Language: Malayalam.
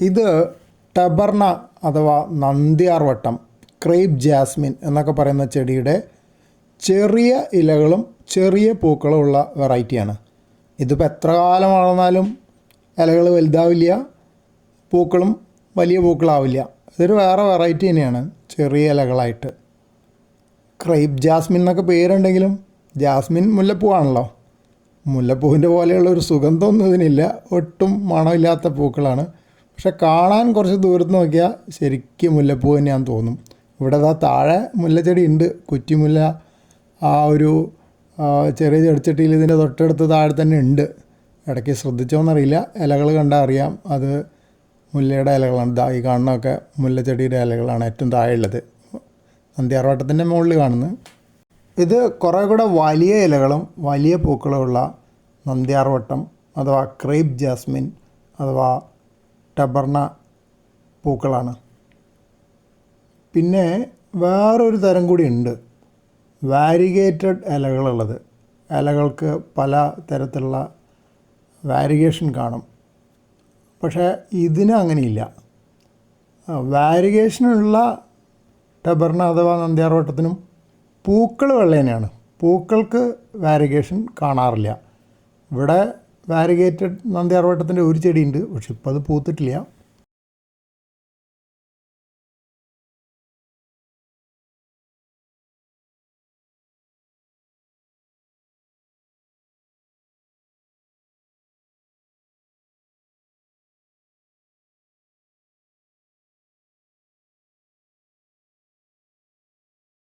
ഇത് ടബർണ അഥവാ നന്ദിയാർവട്ടം ക്രേപ്പ് ജാസ്മിൻ എന്നൊക്കെ പറയുന്ന ചെടിയുടെ ചെറിയ ഇലകളും ചെറിയ പൂക്കളും ഉള്ള വെറൈറ്റിയാണ് ഇതിപ്പോൾ എത്ര കാലം വളർന്നാലും ഇലകൾ വലുതാവില്ല പൂക്കളും വലിയ പൂക്കളാവില്ല. ഇതൊരു വേറെ വെറൈറ്റി തന്നെയാണ് ചെറിയ ഇലകളായിട്ട്. ക്രൈപ്പ് ജാസ്മിൻ എന്നൊക്കെ പേരുണ്ടെങ്കിലും ജാസ്മിൻ മുല്ലപ്പൂവാണല്ലോ. മുല്ലപ്പൂവിന്റെ പോലെയുള്ള ഒരു സുഗന്ധമൊന്നും ഇതിനില്ല ഒട്ടും മണമില്ലാത്ത പൂക്കളാണ്. പക്ഷെ കാണാൻ കുറച്ച് ദൂരത്ത് നോക്കിയാൽ ശരിക്കും മുല്ലപ്പൂ തന്നെയാന്ന് തോന്നും. ഇവിടെ അതാ താഴെ മുല്ലച്ചെടി ഉണ്ട്. കുറ്റിമുല്ല ആ ഒരു ചെറിയ ചെടിച്ചട്ടിയിൽ ഇതിന്റെ തൊട്ടടുത്ത് താഴെ തന്നെ ഉണ്ട്. ഇടയ്ക്ക് ശ്രദ്ധിച്ചോന്നറിയില്ല. ഇലകൾ കണ്ടാൽ അറിയാം. അത് മുല്ലയുടെ ഇലകളാണ്. ദാ ഈ കാണുന്നതൊക്കെ മുല്ലച്ചെടിയുടെ ഇലകളാണ് ഏറ്റവും താഴെയുള്ളത്. നന്ദിയാർവട്ടത്തിന്റെ മുകളിൽ കാണുന്നത് ഇത് കുറേ കൂടെ വലിയ ഇലകളും വലിയ പൂക്കളുമുള്ള നന്ദിയാർവട്ടം അഥവാ ക്രേപ്പ് ജാസ്മിൻ അഥവാ ടബർണ പൂക്കളാണ്. പിന്നെ വേറൊരു തരം കൂടി ഉണ്ട്. വാരിഗേറ്റഡ് ഇലകളുള്ളത്. ഇലകൾക്ക് പല തരത്തിലുള്ള വാരിഗേഷൻ കാണും. പക്ഷേ ഇതിന് അങ്ങനെയില്ല. വാരിഗേഷനുള്ള ടബർണ അഥവാ നന്ദ്യാർവട്ടത്തിനും പൂക്കൾ വെള്ളേനെയാണ്. പൂക്കൾക്ക് വാരിഗേഷൻ കാണാറില്ല. ഇവിടെ വാരിഗേറ്റഡ് നന്ദ്യാർവട്ടത്തിന്റെ ഒരു ചെടിയുണ്ട് പക്ഷെ ഇപ്പോൾ അത് പൂത്തിട്ടില്ല.